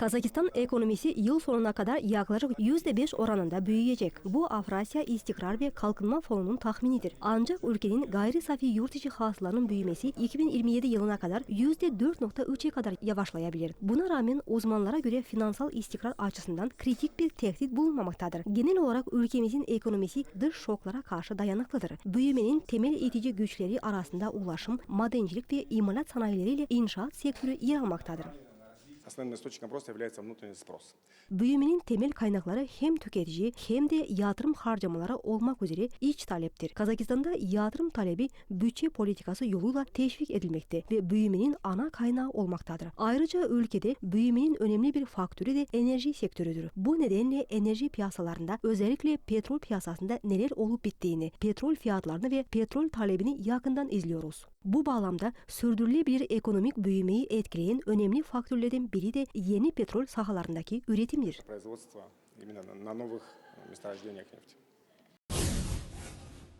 Kazakistan ekonomisi yıl sonuna kadar yaklaşık %5 oranında büyüyecek. Bu Avrasya İstikrar ve Kalkınma Fonu'nun tahminidir. Ancak ülkenin gayri safi yurt içi hasılanın büyümesi 2027 yılına kadar %4.3'e kadar yavaşlayabilir. Buna rağmen uzmanlara göre finansal istikrar açısından kritik bir tehdit bulunmamaktadır. Genel olarak ülkemizin ekonomisi dış şoklara karşı dayanıklıdır. Büyümenin temel itici güçleri arasında ulaşım, madencilik ve imalat sanayileriyle inşaat sektörü yer almaktadır. Основным источником роста является внутренний спрос. Büyümenin temel kaynakları hem tüketici hem de yatırım harcamaları olmak üzere iç taleptir. Kazakistan'da yatırım talebi bütçe politikası yoluyla teşvik edilmekte ve büyümenin ana kaynağı olmaktadır. Ayrıca ülkede büyümenin önemli bir faktörü de enerji sektörüdür. Bu nedenle enerji piyasalarında özellikle petrol piyasasında neler olup bittiğini, petrol fiyatlarını ve petrol talebini yakından izliyoruz. Bu bağlamda sürdürülebilir ekonomik büyümeyi etkileyen önemli faktörlerden biri de yeni petrol sahalarındaki üretimdir. Производство именно на новых месторождениях нефти.